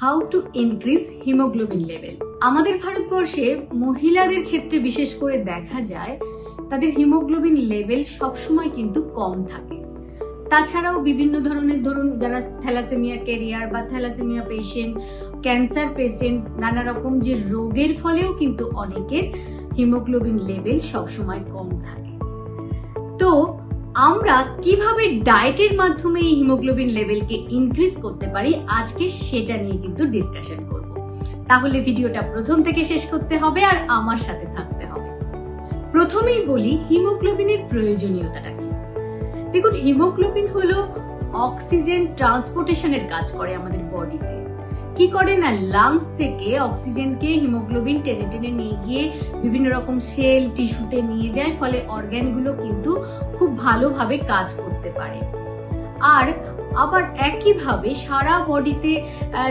How to increase hemoglobin level আমাদের ভারতবর্ষে মহিলাদের ক্ষেত্রে বিশেষ করে দেখা যায়, তাদের হিমোগ্লোবিন লেভেল সবসময় কিন্তু কম থাকে। তাছাড়াও বিভিন্ন ধরনের ধরুন, যারা থ্যালাসেমিয়া ক্যারিয়ার বা থ্যালাসেমিয়া পেশেন্ট ক্যান্সার পেশেন্ট নানা রকম যে রোগের ফলেও কিন্তু অনেকের হিমোগ্লোবিন লেভেল সবসময় কম থাকে। তো আমরা কীভাবে ডায়েটের মাধ্যমে এই হিমোগ্লোবিন লেভেলকে ইনক্রিজ করতে পারি, আজকে সেটা নিয়ে কিন্তু ডিসকাশন করব। তাহলে ভিডিওটা প্রথম থেকে শেষ করতে হবে আর আমার সাথে থাকতে হবে। প্রথমেই বলি, হিমোগ্লোবিনের প্রয়োজনীয়তাটা কি? দেখুন, হিমোগ্লোবিন হলো অক্সিজেন ট্রান্সপোর্টেশনের কাজ করে আমাদের বডিতে কি করে না লাংস থেকে অক্সিজেনকে হিমোগ্লোবিন টেনে টেনে নিয়ে গিয়ে বিভিন্ন রকম সেল টিস্যুতে নিয়ে যায়, ফলে অর্গ্যানগুলো কিন্তু খুব ভালোভাবে কাজ করতে পারে। আর আবার একইভাবে সারা বডিতে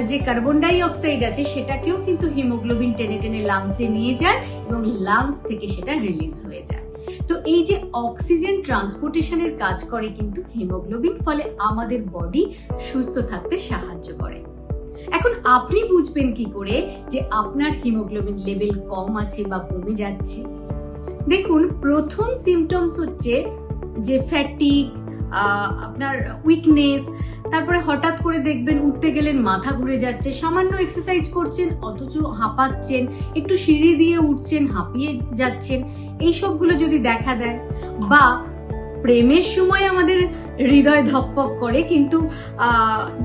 যে কার্বন ডাই অক্সাইড আছে, সেটাকেও কিন্তু হিমোগ্লোবিন টেনে টেনে লাংসে নিয়ে যায় এবং লাংস থেকে সেটা রিলিজ হয়ে যায়। তো এই যে অক্সিজেন ট্রান্সপোর্টেশনের কাজ করে কিন্তু হিমোগ্লোবিন ফলে আমাদের বডি সুস্থ থাকতে সাহায্য করে। এখন আপনি বুঝবেন কি করে যে আপনার হিমোগ্লোবিন লেভেল কম আছে বা কমে যাচ্ছে? দেখুন, প্রথম সিমটমস হচ্ছে যে ফ্যাটিক আপনার উইকনেস তারপরে হঠাৎ করে দেখবেন উঠতে গেলেন, মাথা ঘুরে যাচ্ছে, সামান্য এক্সারসাইজ করছেন, অথচ হাঁপাচ্ছেন, একটু সিঁড়ি দিয়ে উঠছেন, হাঁপিয়ে যাচ্ছেন এই সবগুলো যদি দেখা দেয়, বা প্রেমের সময় আমাদের হৃদয় ধকপক করে, কিন্তু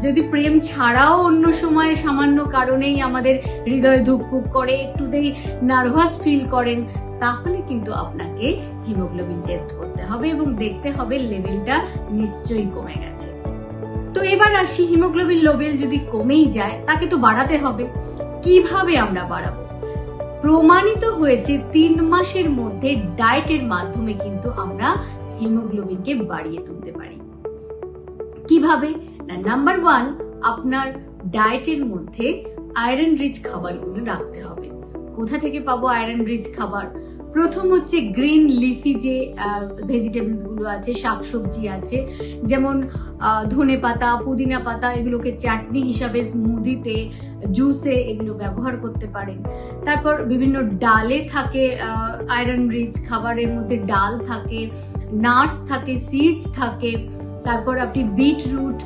যদি প্রেম ছাড়াও অন্য সময় সামান্য কারণেই আমাদের হৃদয় ধুকপুক করে একটুতেই নার্ভাস ফিল করেন, তাহলে কিন্তু আপনাকে হিমোগ্লোবিন টেস্ট করতে হবে এবং দেখতে হবে লেভেলটা নিশ্চয়ই কমে গেছে। তো এবার আসি হিমোগ্লোবিন লেভেল যদি কমেই যায়, তাকে তো বাড়াতে হবে। কীভাবে আমরা বাড়াবো? প্রমাণিত হয়েছে তিন মাসের মধ্যে ডায়েটের মাধ্যমে কিন্তু আমরা হিমোগ্লোবিনকে বাড়িয়ে তুলতে পারি। কীভাবে? না নাম্বার ওয়ান আপনার ডায়েটের মধ্যে আয়রন রিচ খাবারগুলো রাখতে হবে। কোথা থেকে পাবো আয়রন রিচ খাবার? প্রথম হচ্ছে গ্রিন লিফি যে ভেজিটেবলসগুলো আছে, শাকসবজি আছে, যেমন ধনে পাতা, পুদিনা পাতা, এগুলোকে চাটনি হিসাবে স্মুদিতে জুসে এগুলো ব্যবহার করতে পারেন। তারপর বিভিন্ন ডালে থাকে আয়রন রিচ খাবারের মধ্যে ডাল থাকে, নাটস থাকে সিড থাকে তারপর আপনি বিট রুট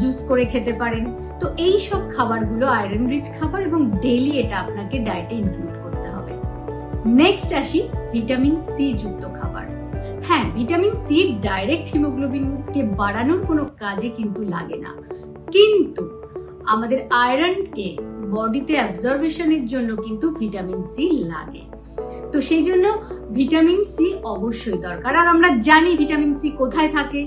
জুস করে খেতে পারেন। তো এই সব খাবারগুলো আয়রন রিচ খাবার এবং ডেইলি এটা আপনাকে ডায়েটে ইনক্লুড করতে হবে। নেক্সট আসি ভিটামিন সি যুক্ত খাবার। হ্যাঁ ভিটামিন সি ডাইরেক্ট হিমোগ্লোবিনকে বাড়ানোর কোনো কাজে কিন্তু লাগে না। কিন্তু আমাদের আয়রনকে বডিতে অ্যাবজর্বেশনের জন্য কিন্তু ভিটামিন সি লাগে। তো সেই জন্য ভিটামিন সি অবশ্যই দরকার। আর আমরা জানি ভিটামিন সি কোথায় থাকে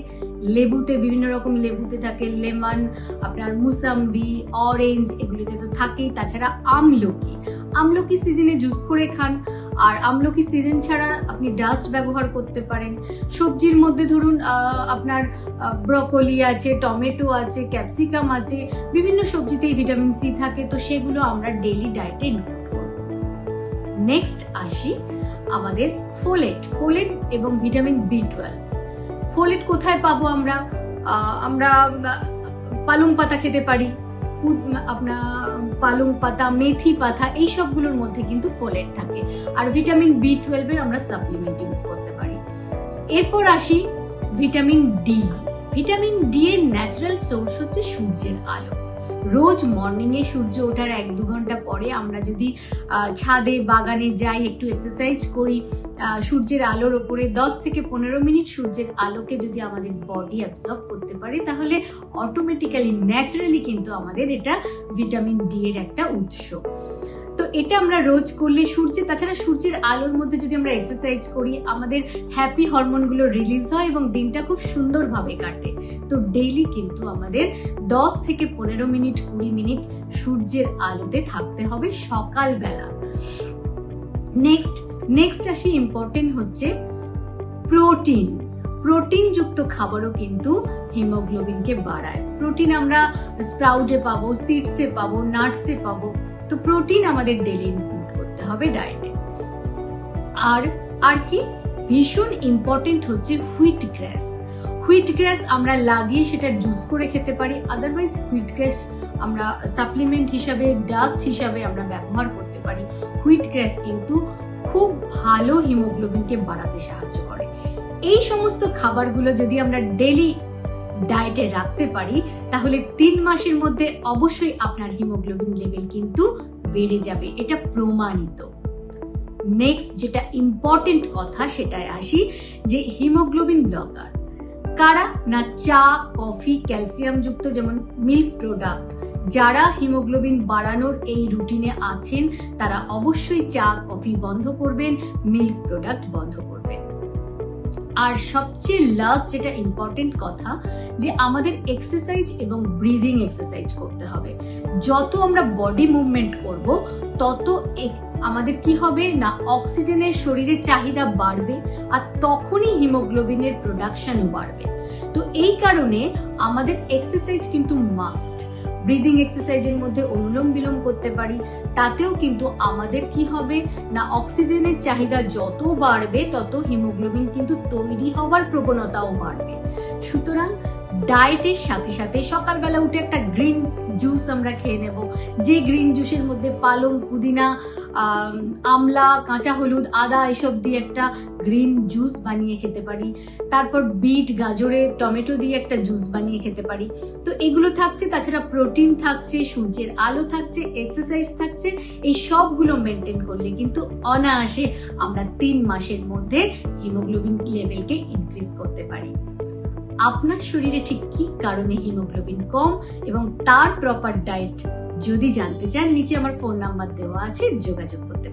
লেবুতে, বিভিন্ন রকম লেবুতে থাকে, লেমন, আপনার মুসাম্বি অরেঞ্জ এগুলিতে তো থাকেই। তাছাড়া আমলকি আমলকি সিজনে জুস করে খান। আর আমলকি সিজন ছাড়া আপনি ডাস্ট ব্যবহার করতে পারেন। সবজির মধ্যে ধরুন আপনার ব্রকলি আছে, টমেটো আছে ক্যাপসিকাম আছে, বিভিন্ন সবজিতেই ভিটামিন সি থাকে। তো সেগুলো আমরা ডেইলি ডায়েটে করব। নেক্সট আসি আমাদের ফোলেট ফোলেট এবং ভিটামিন বি টুয়েলভ ফোলেট কোথায় পাবো আমরা? আমরা পালং পাতা খেতে পারি। আপনার, পালং পাতা, মেথি পাতা, এই সবগুলোর মধ্যে কিন্তু ফোলেট থাকে। আর ভিটামিন বি টুয়েলভের আমরা সাপ্লিমেন্ট ইউজ করতে পারি। এরপর আসি ভিটামিন ডি ভিটামিন ডি এর ন্যাচারাল সোর্স হচ্ছে সূর্যের আলো। রোজ মর্নিং এ সূর্য ওঠার এক দু ঘণ্টা পরে আমরা যদি ছাদে, বাগানে যাই, একটু এক্সারসাইজ করি সূর্যের আলোর ওপরে দশ থেকে পনেরো মিনিট সূর্যের আলোকে যদি আমাদের বডি অ্যাবজর্ব করতে পারে, তাহলে অটোমেটিক্যালি ন্যাচারালি কিন্তু আমাদের এটা ভিটামিন ডি এর একটা উৎস। তো এটা আমরা রোজ করলে সূর্যে, তাছাড়া সূর্যের আলোর মধ্যে যদি আমরা এক্সারসাইজ করি, আমাদের হ্যাপি হরমোনগুলো রিলিজ হয় এবং দিনটা খুব সুন্দরভাবে কাটে। তো ডেইলি কিন্তু আমাদের দশ থেকে পনেরো মিনিট, কুড়ি মিনিট সূর্যের আলোতে থাকতে হবে সকালবেলা। নেক্সট নেক্সট আসি ইম্পর্টেন্ট হচ্ছে প্রোটিন প্রোটিন যুক্ত খাবারও কিন্তু হিমোগ্লোবিনকে বাড়ায়। প্রোটিন আমরা স্প্রাউটে পাবো সিডসে পাবো নাটসে পাবো। তো প্রোটিন আমাদের ডেলি ইনক্লুড করতে হবে ডায়েটে আর আর কি? ভীষণ ইম্পর্টেন্ট হচ্ছে হুইট গ্রাস হুইট গ্রাস আমরা লাগিয়ে সেটা জুস করে খেতে পারি। আদারওয়াইজ হুইট গ্রাস আমরা সাপ্লিমেন্ট হিসাবে ডাস্ট হিসাবে আমরা ব্যবহার করতে পারি। হুইট গ্রাস কিন্তু খুব ভালো হিমোগ্লোবিনকে বাড়াতে সাহায্য করে। এই সমস্ত খাবারগুলো যদি আমরা ডেলি ডায়েটে রাখতে পারি, তাহলে তিন মাসের মধ্যে অবশ্যই আপনার হিমোগ্লোবিন লেভেল কিন্তু বেড়ে যাবে। এটা প্রমাণিত। নেক্সট যেটা ইম্পর্টেন্ট কথা সেটায় আসি, যে হিমোগ্লোবিন ব্লকার কারা? না চা, কফি ক্যালসিয়াম যুক্ত যেমন মিল্ক প্রোডাক্ট যারা হিমোগ্লোবিন বাড়ানোর এই রুটিনে আছেন, তারা অবশ্যই চা, কফি বন্ধ করবেন, মিল্ক প্রোডাক্ট বন্ধ করবেন। আর সবচেয়ে লাস্ট যেটা ইম্পর্টেন্ট কথা, যে আমাদের এক্সারসাইজ এবং ব্রিদিং এক্সারসাইজ করতে হবে। যত আমরা বডি মুভমেন্ট করব, তত আমাদের কি হবে না অক্সিজেনের শরীরে চাহিদা বাড়বে আর তখনই হিমোগ্লোবিনের প্রোডাকশনও বাড়বে। তো এই কারণে আমাদের এক্সারসাইজ কিন্তু মাস্ট ব্রিদিং এক্সারসাইজের মধ্যে অনুলোম বিলোম করতে পারি, তাতেও কিন্তু আমাদের কি হবে? না অক্সিজেনের চাহিদা যত বাড়বে, তত হিমোগ্লোবিন কিন্তু তৈরি হওয়ার প্রবণতাও বাড়বে। সুতরাং ডায়েটের সাথে সাথে সকালবেলা উঠে একটা গ্রিন জুস আমরা খেয়ে নেব। যে গ্রিন জুসের মধ্যে পালং, পুদিনা আমলা, কাঁচা হলুদ, আদা এসব দিয়ে একটা গ্রিন জুস বানিয়ে খেতে পারি। তারপর বিট, গাজরে, টমেটো দিয়ে একটা জুস বানিয়ে খেতে পারি। তো এগুলো থাকছে, তাছাড়া প্রোটিন থাকছে, সূর্যের আলো থাকছে, এক্সারসাইজ থাকছে, এই সবগুলো মেনটেন করলে কিন্তু অনায়াসে আমরা তিন মাসের মধ্যে হিমোগ্লোবিন লেভেলকে ইনক্রিজ করতে পারি। আপনার শরীরে ঠিক কি কারণে হিমোগ্লোবিন কম এবং তার প্রপার ডায়েট যদি জানতে চান, নিচে আমার ফোন নাম্বার দেওয়া আছে, যোগাযোগ করতে